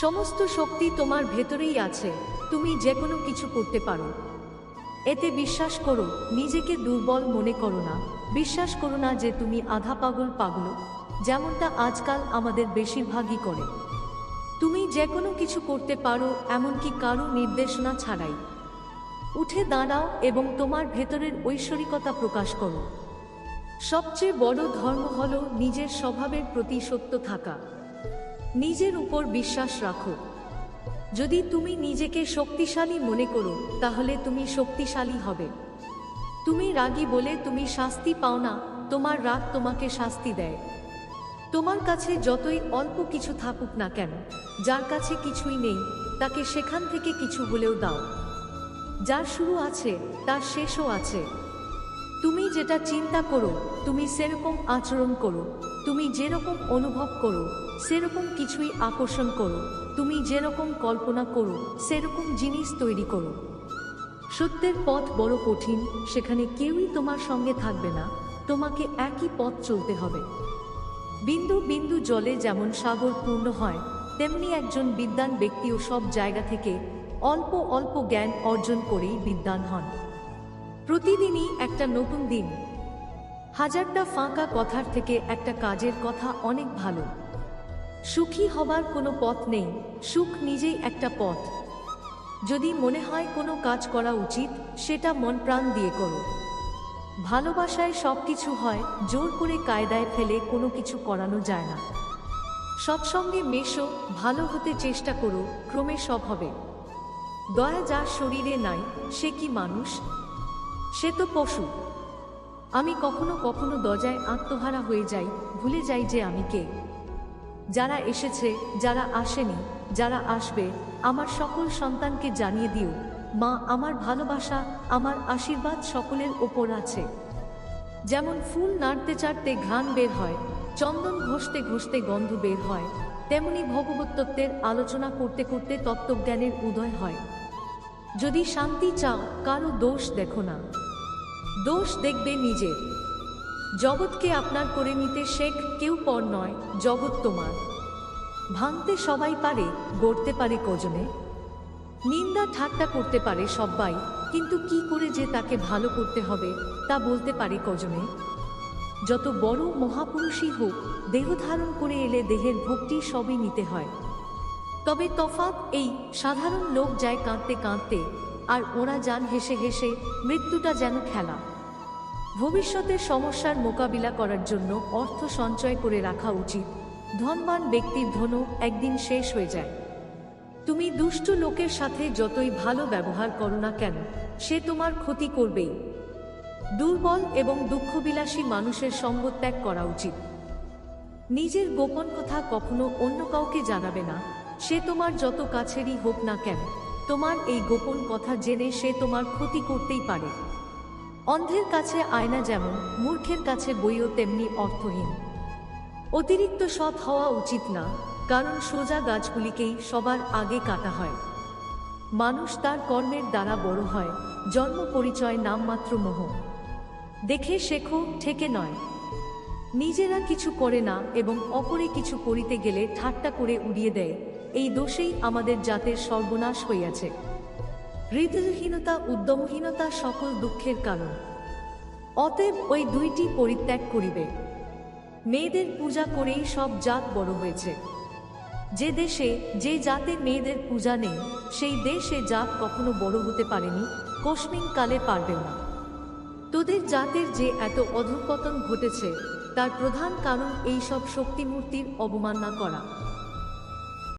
সমস্ত শক্তি তোমার ভেতরেই আছে, তুমি যে কোনো কিছু করতে পারো। এতে বিশ্বাস করো, নিজেকে দুর্বল মনে করো না। বিশ্বাস করো না যে তুমি আধা পাগল পাগল, যেমনটা আজকাল আমাদের বেশিরভাগই করে। তুমি যে কোনো কিছু করতে পারো, এমনকি কারও নির্দেশনা ছাড়াই। উঠে দাঁড়াও এবং তোমার ভেতরের ঐশ্বরিকতা প্রকাশ করো। সবচেয়ে বড় ধর্ম হল নিজের স্বভাবের প্রতি সত্য থাকা। নিজের উপর বিশ্বাস রাখো। যদি তুমি নিজেকে শক্তিশালী মনে করো, তাহলে তুমি শক্তিশালী হবে। তুমি রাগী বলে তুমি শাস্তি পাও না, তোমার রাগ তোমাকে শাস্তি দেয়। তোমার কাছে যতই অল্প কিছু থাকুক না কেন, যার কাছে কিছুই নেই, তাকে সেখান থেকে কিছু হলেও দাও। যার শুরু আছে, তার শেষও আছে। তুমি যেটা চিন্তা করো, তুমি সেরকম আচরণ করো। তুমি যেরকম অনুভব করো, সেরকম কিছুই আকর্ষণ করো। তুমি যেরকম কল্পনা করো, সেরকম জিনিস তৈরি করো। সত্যের পথ বড় কঠিন, সেখানে কেউই তোমার সঙ্গে থাকবে না। তোমাকে একই পথ চলতে হবে। বিন্দু বিন্দু জলে যেমন সাগর পূর্ণ হয়, তেমনি একজন বিদ্বান ব্যক্তিও সব জায়গা থেকে অল্প অল্প জ্ঞান অর্জন করেই বিদ্বান হন। প্রতিদিনই একটা নতুন দিন হাজারটা ফাঁকা কথার থেকে একটা কাজের কথা অনেক ভালো। সুখী হবার কোনো পথ নেই, সুখ নিজেই একটা পথ। যদি মনে হয় কোনো কাজ করা উচিত, সেটা মন প্রাণ দিয়ে করো। ভালোবাসায় সব কিছু হয়, জোর করে কায়দায় ফেলে কোনো কিছু করানো যায় না। সৎসঙ্গে মেশো, ভালো হতে চেষ্টা করো, ক্রমে সব হবে। দয়া যার শরীরে নাই, সে কি মানুষ? সে তো পশু। আমি কখনো কখনো দজায় আত্মহারা হয়ে যাই, ভুলে যাই যে আমি কে। যারা এসেছে, যারা আসেনি, যারা আসবে, আমার সকল সন্তানকে জানিয়ে দিও, মা আমার ভালোবাসা, আমার আশীর্বাদ সকলের ওপর আছে। যেমন ফুল নাড়তে চাড়তে ঘ্রাণ বের হয়, চন্দন ঘষতে ঘষতে গন্ধ বের হয়, তেমনি ভগবতত্ত্বের আলোচনা করতে করতে তত্ত্বজ্ঞানের উদয় হয়। যদি শান্তি চাও, কারও দোষ দেখো না। দোষ দেখবে নিজের জগৎকে আপনার করে নিতে শেখ কেউ পর নয়, জগৎ তোমার। ভাঙতে সবাই পারে, গড়তে পারে কজনে। নিন্দা ঠাট্টা করতে পারে সবাই কিন্তু কি করে যে তাকে ভালো করতে হবে, তা বলতে পারে কজনে। যত বড় মহাপুরুষই হোক, দেহ ধারণ করে এলে দেহের ভক্তি সবই নিতে হয়। তবে তফাৎ এই সাধারণ লোক যায় কাঁদতে কাঁদতে আর ওরা যান হেসে হেসে মৃত্যুটা যেন খেলা। ভবিষ্যতের সমস্যার মোকাবিলা করার জন্য অর্থ সঞ্চয় করে রাখা উচিত। ধনবান ব্যক্তির ধনও একদিন শেষ হয়ে যায়। তুমি দুষ্ট লোকের সাথে যতই ভালো ব্যবহার করো না কেন, সে তোমার ক্ষতি করবেই। দুর্বল এবং দুঃখবিলাসী মানুষের সঙ্গ ত্যাগ করা উচিত। নিজের গোপন কথা কখনো অন্য কাউকে জানাবে না, সে তোমার যত কাছেরই হোক না কেন। তোমার এই গোপন কথা জেনে সে তোমার ক্ষতি করতেই পারে। অন্ধের কাছে আয়না যেমন, মূর্খের কাছে বইও তেমনি অর্থহীন। অতিরিক্ত সৎ হওয়া উচিত না, কারণ সোজা গাছগুলিকেই সবার আগে কাটা হয়। মানুষ তার কর্মের দ্বারা বড় হয়, জন্ম পরিচয় নামমাত্র মোহ। দেখে শেখো ঠেকে নয়। নিজেরা কিছু করে না এবং অপরে কিছু করিতে গেলে ঠাট্টা করে উড়িয়ে দেয় এই দোষেই আমাদের জাতের সর্বনাশ হইয়াছে। হৃদয়হীনতা, উদ্যমহীনতা সকল দুঃখের কারণ। অতএব ওই দুইটি পরিত্যাগ করিবে। মেয়েদের পূজা করেই সব জাত বড় হয়েছে। যে দেশে যে জাতে মেয়েদের পূজা নেই, সেই দেশে জাত কখনো বড় হতে পারেনি কসমিন কালে পারবেও না। তোদের জাতের যে এত অধঃপতন ঘটেছে, তার প্রধান কারণ এই সব শক্তিমূর্তির অবমাননা করা।